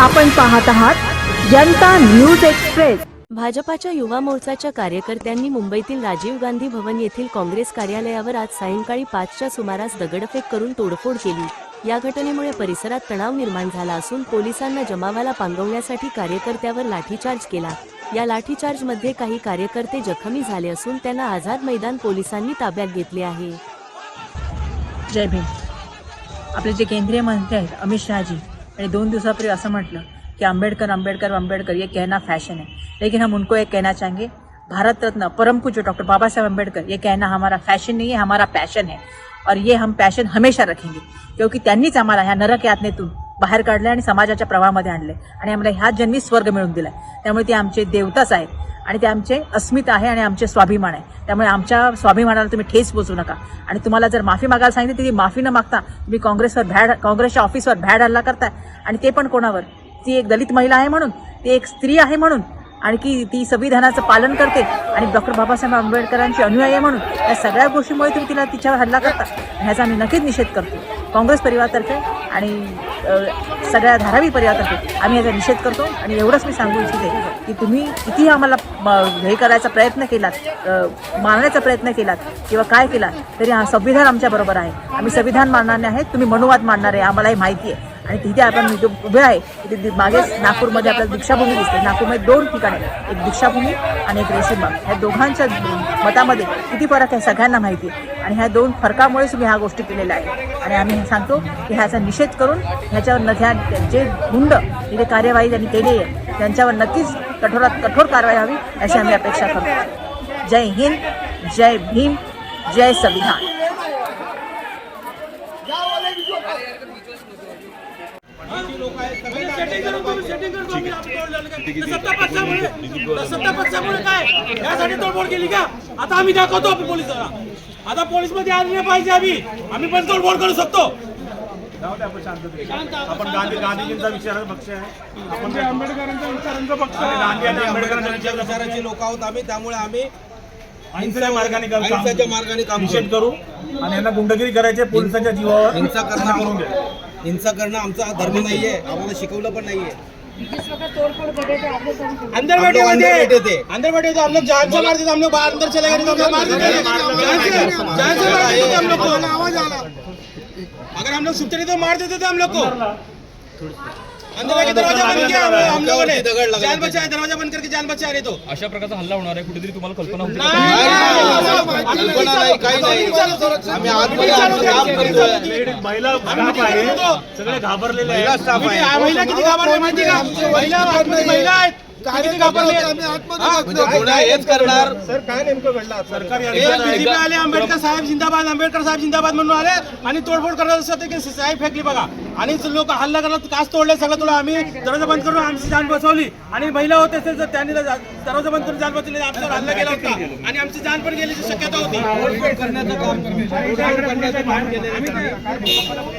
आपण पाहत आहात जनता न्यूज एक्सप्रेस. भाजपाच्या युवा मोर्चाच्या कार्यकर्त्यांनी मुंबईतील राजीव गांधी भवन येथील काँग्रेस कार्यालयावर आज सायंकाळी पाचच्या सुमारास दगडफेक करून तोडफोड केली. या घटनेमुळे परिसरात तणाव निर्माण झाला असून पोलिसांना जमावाला पांगवण्यासाठी कार्यकर्त्यावर लाठीचार्ज केला. या लाठीचार्जमध्ये काही कार्यकर्ते जखमी झाले असून त्यांना आझाद मैदान पोलिसांनी ताब्यात घेतले आहे. जय भीम. आपले जे केंद्रीय मंत्री आहेत अमित शहाजी आणि दोन दिवसापूर्वी असं म्हटलं कि आंबेडकर आंबेडकर आंबेडकर ये कहना फैशन है. लेकिन हम उनको एक कहना चाहेंगे भारत रत्न परम पूज्य डॉक्टर बाबा आंबेडकर अम्बेडकर ये कहना हमारा फॅशन नहीं है हमारा पॅशन है. और ये हम पॅशन हमेशा रखेंगे क्योंकि त्यांनीच आम्हाला ह्या नरक यातनेतून बाहेर काढलं आणि समाजाच्या प्रवाहामध्ये आणले आणि आम्हाला ह्या जन्मी स्वर्ग मिळून दिला त्यामुळे ते आमचे देवताच आहेत. आणि ते आमचे अस्मिता आहे आणि आमचे स्वाभिमान आहे. त्यामुळे आमच्या स्वाभिमानाला तुम्ही ठेस पोचू नका. आणि तुम्हाला जर माफी मागायला सांगितली तर ती माफी न मागता तुम्ही काँग्रेसवर भॅड काँग्रेसच्या ऑफिसवर भॅड हल्ला करताय. आणि ते पण कोणावर? ती एक दलित महिला आहे म्हणून ती एक स्त्री आहे म्हणून आणखी ती संविधानाचं पालन करते. आणि डॉक्टर बाबासाहेब आंबेडकरांची अनुयायी आहे म्हणून या सगळ्या गोष्टीमुळे तुम्ही तिला तिच्यावर हल्ला करता. ह्याचा आम्ही नक्कीच निषेध करतो. काँग्रेस परिवारातर्फे आणि सगळ्या धारावी परिवारातर्फे आम्ही याचा निषेध करतो आणि एवढंच मी सांगू इच्छिते की तुम्ही कितीही आम्हाला म- हे करायचा प्रयत्न केलात मारण्याचा प्रयत्न केलात किंवा काय केलात तरी हा संविधान आमच्याबरोबर आहे. आम्ही संविधान मानणारे आहेत तुम्ही मनुवाद मानणारे आम्हालाही माहिती आहे. आणि तिथे आपण जो उभे आहे. तिथे मागेच मागे नागपूरमध्ये आपल्याला दीक्षाभूमी दिसते. नागपूरमध्ये दोन ठिकाणे आहेत. एक दीक्षाभूमी आणि एक रेशीमबाग ह्या दोघांच्या मतामध्ये किती फरक आहे सगळ्यांना माहिती आहे. आणि ह्या दोन फरकामुळेच मी ह्या गोष्टी केलेल्या आहेत. आणि आम्ही हे सांगतो की ह्याचा निषेध करून ह्याच्यावर न ह्या जे गुंड जे कार्यवाही त्यांनी केली आहे त्यांच्यावर नक्कीच कठोरात कठोर कारवाई व्हावी अशी आम्ही अपेक्षा करतो. जय हिंद जय भीम जय संविधान. सेटिंग करून सेटिंग करून आपण सत्ता पक्षामुळे तर सत्ता पक्षामुळे काय? यासाठी तोडफोड केली का? आता आम्ही दाखवतो आपण पोलिसाला आता पोलीसमध्ये आले नाही पाहिजे आम्ही. आम्ही पण तोडफोड करू शकतो. आपण गांधी गांधीजींचा विचार पक्ष आहे. आपण आंबेडकरांचा विचारांचा पक्ष गांधी आणि आंबेडकरांचा आंबेडकरांच्या विचार विचाराचे लोक आहोत आम्ही त्यामुळे आम्ही अहिंसेच्या मार्गाने काम- अहिंसेच्या मार्गाने काम निषेध करू आणि यांना गुंडगिरी करायचे पोलिसांच्या जीवावर हिंसा करून दे हिंसा करणं आमचा हा धर्म नाहीये. आम्हाला शिकवलं पण नाहीये. अंदर हम बैठे लोग अंदर थे बैठे थे। अंदर बैठे थे हम लोग जान से मारते थे हम लोग बाहर अंदर चले गए तो हम लोग मार देते थे जान से जान से मार देते थे हम लोग को अगर हम लोग सुनते नहीं तो मार देते थे हम लोग को अंदर जाके दरवाजा बंद किया हम- हम लोगों ने दगड लगाए जान बचाया दरवाजा बंद करके जान बचा रहे तो अशा प्रकारचा हल्ला होणार आहे कुठेतरी तुम्हाला कल्पना होती का? कल्पना नाही काही नाही आम्ही आतमध्ये आमचं काम करतोय महिला स्टाफ आहे सगळे घाबरलेले महिला आहेत स्टाफ आहे महिला किती घाबरले माहिती का महिला आतमध्ये महिला आहेत म्हणजे सरकारी हे आले आंबेडकर साहेब जिंदाबाद आंबेडकर साहेब जिंदाबाद म्हणून आले आणि तोडफोड करत साहेब फेकली बघा आणि लोक हल्ला करत काच तोडले सगळं तुला आम्ही दरवाजा बंद करून आमची जान बसवली. आणि महिला होते ते जर त्यांनी दरवाजा बंद करून जान बसवली आमच्यावर हल्ला केला होता. आणि आमची जान पण गेल्याची शक्यता होती.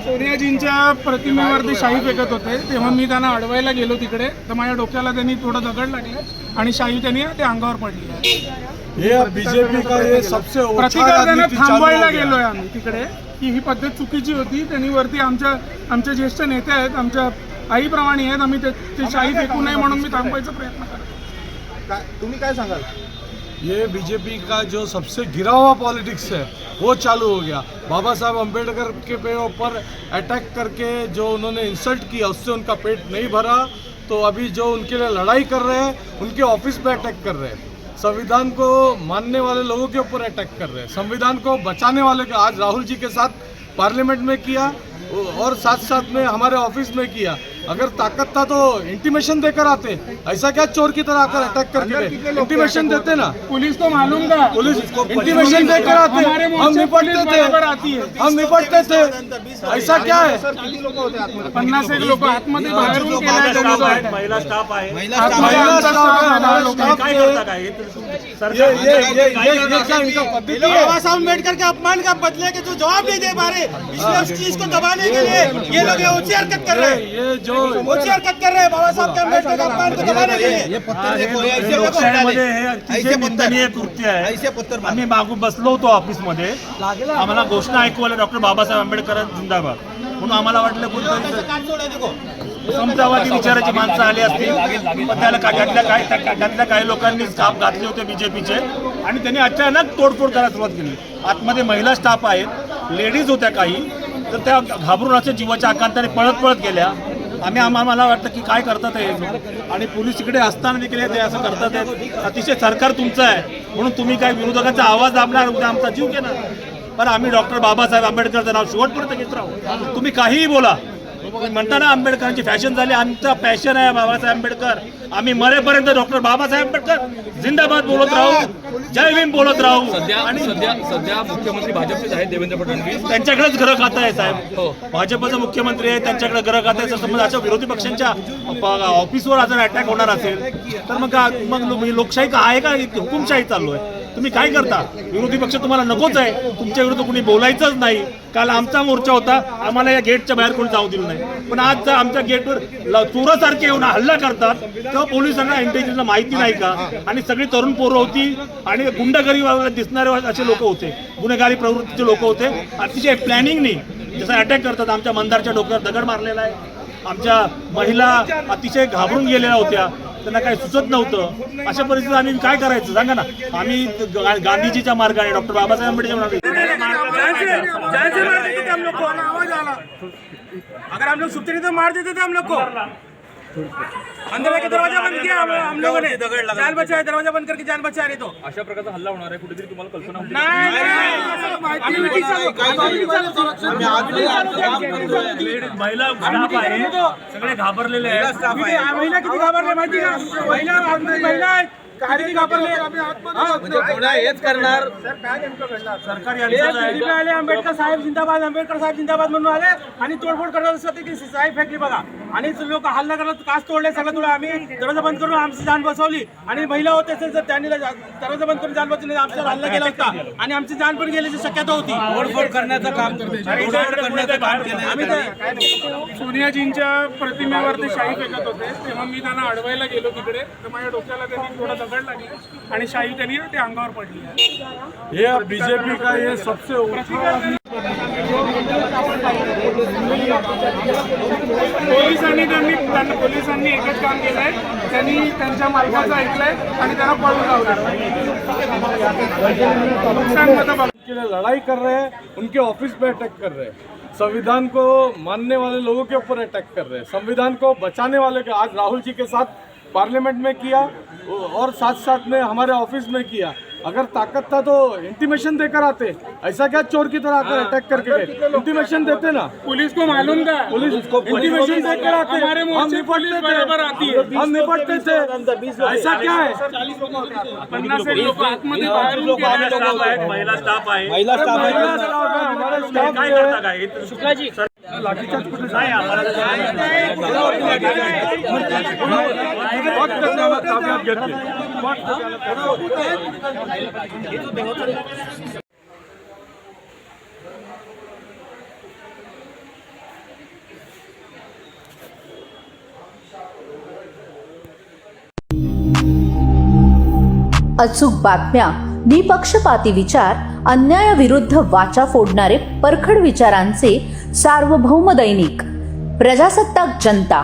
सोनियाजींच्या प्रतिमेवरती शाही फेकत होते. तेव्हा मी त्यांना अडवायला गेलो तिकडे. तर माझ्या डोक्याला त्यांनी थोडं दगड लागले आणि शाही त्यांनी ते अंगावर पडली. बीजेपी का ये सबसे प्रतिकार त्यांना थांबवायला गेलोय आम्ही तिकडे. की ही पद्धत चुकीची होती. त्यांनी वरती आमच्या आमचे ज्येष्ठ नेते आहेत आमच्या आईप्रमाणे आहेत. आम्ही ते शाही फेकू नये म्हणून मी थांबवायचा प्रयत्न करतो. तुम्ही काय सांगाल? ये बीजेपी का जो सबसे गिरा हुआ पॉलिटिक्स है वो चालू हो गया। बाबा साहब अम्बेडकर के पे ऊपर अटैक करके जो उन्होंने इंसल्ट किया उससे उनका पेट नहीं भरा। तो अभी जो उनके लिए लड़ाई कर रहे हैं उनके ऑफिस पे अटैक कर रहे हैं। संविधान को मानने वाले लोगों के ऊपर अटैक कर रहे हैं। संविधान को बचाने वाले का आज राहुल जी के साथ पार्लियामेंट में किया और साथ साथ में हमारे ऑफिस में किया। अगर ताकत था तो इंटीमेशन देकर आते ऐसा क्या चोर की तरह आकर अटैक करके इंटीमेशन देते ना पुलिस को मालूम था पुलिस इंटीमेशन देकर आते हम निपटते है थे हम निपटते थे ऐसा क्या है पन्नास एक लोक आतमध्ये तो. महिला स्टाफ आहे महिला है, हे है बाबा अंबेडकर के अपमान का बदले के जो जवाब नहीं दे पा रहे इसलिए उस चीज़ को दबाने के लिए ये लोग ये ऊँची हरकत कर रहे हैं ये ये जो हरकत कर रहे हैं बाबा साहब के अम्बेडकर का अपमान को दबाने के लिए लोकशाहीमध्ये. हे अतिशय निंदनीय कृत्य आहे. आम्ही मागून बसलो होतो ऑफिसमध्ये. आम्हाला घोषणा ऐकू आल्या डॉक्टर बाबासाहेब आंबेडकर जिंदाबाद. म्हणून आम्हाला वाटलं कोणतरी समतावादी विचाराची माणसं आली असतील पण त्याला का- त्यातल्या काही त्या- त्यातल्या काही लोकांनी स्टाफ घातले होते बीजेपीचे? आणि त्यांनी अचानक तोडफोड करायला सुरुवात केली. आतमध्ये महिला स्टाफ आहेत. लेडीज होत्या काही. तर त्या घाबरून असे जीवाच्या आकांताने पळत पळत गेल्या. आम्ही आम्हा मला वाटतं की काय करतात हे? आणि पोलीस इकडे असताना देखील ते असं करतात हे. अतिशय सरकार तुमचं आहे. म्हणून तुम्ही काय विरोधकांचा आवाज दाबणार उद्या आमचा जीव घेणार? पण आम्ही डॉक्टर बाबासाहेब आंबेडकरचं नाव शेवटपर्यंत घेत राहू तुम्ही काहीही बोला. म्हणताना म्हणता ना आंबेडकरांची फॅशन झाली. आमचा पॅशन आहे बाबासाहेब आंबेडकर. आम्ही मरेपर्यंत डॉक्टर बाबासाहेब आंबेडकर. जिंदाबाद बोलत राहू. जय भीम बोलत राहू. सध्या आणि सध्या सध्या मुख्यमंत्री भाजपचेच आहेत देवेंद्र फडणवीस. त्यांच्याकडेच ग्रह खातं आहे साहेब. भाजपचा मुख्यमंत्री आहे त्यांच्याकडे ग्रह खातं आहे. समजा अशा विरोधी पक्षांच्या प- ऑफिसवर जर अटॅक होणार असेल तर मग मग लो- लोकशाही का आहे का? हुकुमशाही चालू आहे. तुम्ही काय करता? विरोधी पक्ष तुम्हाला नकोच आहे. तुमच्या विरुद्ध कुणी बोलायचंच नाही. काल आमचा मोर्चा होता. आम्हाला या गेटच्या बाहेर कोणी जाऊ दिलं नाही. पण आज जर आमच्या गेटवर चोरासारखे येऊन हल्ला करतात तेव्हा पोलिसांना इंटेलिजन्सला माहिती नाही का? आणि सगळी तरुण पोरं होती आणि गुंडगरी दिसणारे असे लोक होते. गुन्हेगारी प्रवृत्तीचे लोक होते. अतिशय प्लॅनिंगनी जसं अटॅक करतात. आमच्या मंदारच्या डोक्यावर दगड मारलेला आहे. आमच्या महिला अतिशय घाबरून गेलेल्या होत्या. त्यांना काही सुचत नव्हतं. अशा परिस्थितीत आम्ही काय करायचं? सांगा ना. आम्ही गांधीजीच्या मार्गाने डॉक्टर बाबासाहेब आंबेडकर अगर हम लोग नहीं तो मार देते थे हम लोग को अंदर आके दरवाजा बंद किया हम, लोगों ने जान बचाया दरवाजा बंद करके जान नहीं तो अशा प्रकारचा हल्ला होणार आहे कुठेतरी तुम्हाला कल्पना महिला सगळे घाबरलेले आहेत किती- महिला किती घाबरले माहिती का महिला महिला आहेत म्हणजे हेच करणार सरकारी हे यंत्रणा आहे. दिल्लीला आले आंबेडकर साहेब जिंदाबाद आंबेडकर साहेब जिंदाबाद म्हणून आले आणि तोडफोड करत असत की साहेब फेकली बघा आणि लोक हल्ला करत काच तोडले सगळं तुला आम्ही दरवाजा बंद करून आमची जान बसवली. आणि महिला होते असेल तर त्यांनी दरवाजा बंद करून जान बसवली. आमच्यावर हल्ला केला होता. आणि आमची जान पण गेल्याची शक्यता होती. तोडफोड करण्याचं काम आम्ही सोनियाजींच्या प्रतिमेवर ते शाही फेकत होते. तेव्हा मी त्यांना अडवायला गेलो तिकडे. तर माझ्या डोक्याला त्यांनी थोडा दगड लागली. आणि शाही त्यांनी ते अंगावर पडली. ये बीजेपी का ये सबसे काम लड़ाई कर रहे हैं, उनके ऑफ़िस पे अटैक कर रहे हैं। संविधान को मानने वाले लोगों के ऊपर अटैक कर रहे हैं। संविधान को बचाने वाले के आज राहुल जी के साथ पार्लियामेंट में किया, और साथ साथ में हमारे ऑफ़िस में किया। अगर ताकत था तो इंटीमेशन देकर आते ऐसा क्या चोर की तरह आकर अटैक करके गए इंटीमेशन देते ना पुलिस को मालूम था पुलिस को इंटीमेशन देकर आते हमारे हम निपटते बराबर आती है हम निपटते थे ऐसा क्या है पन्नास लोक आतमध्ये महिला. स्टाफ आहे महिला स्टाफ है, काय है। करता काय हे सर, नाही आम्हाला अचूक बातम्या निपक्षपाती विचार अन्यायाविरुद्ध वाचा फोडणारे परखड विचारांचे सार्वभौम दैनिक प्रजासत्ताक जनता.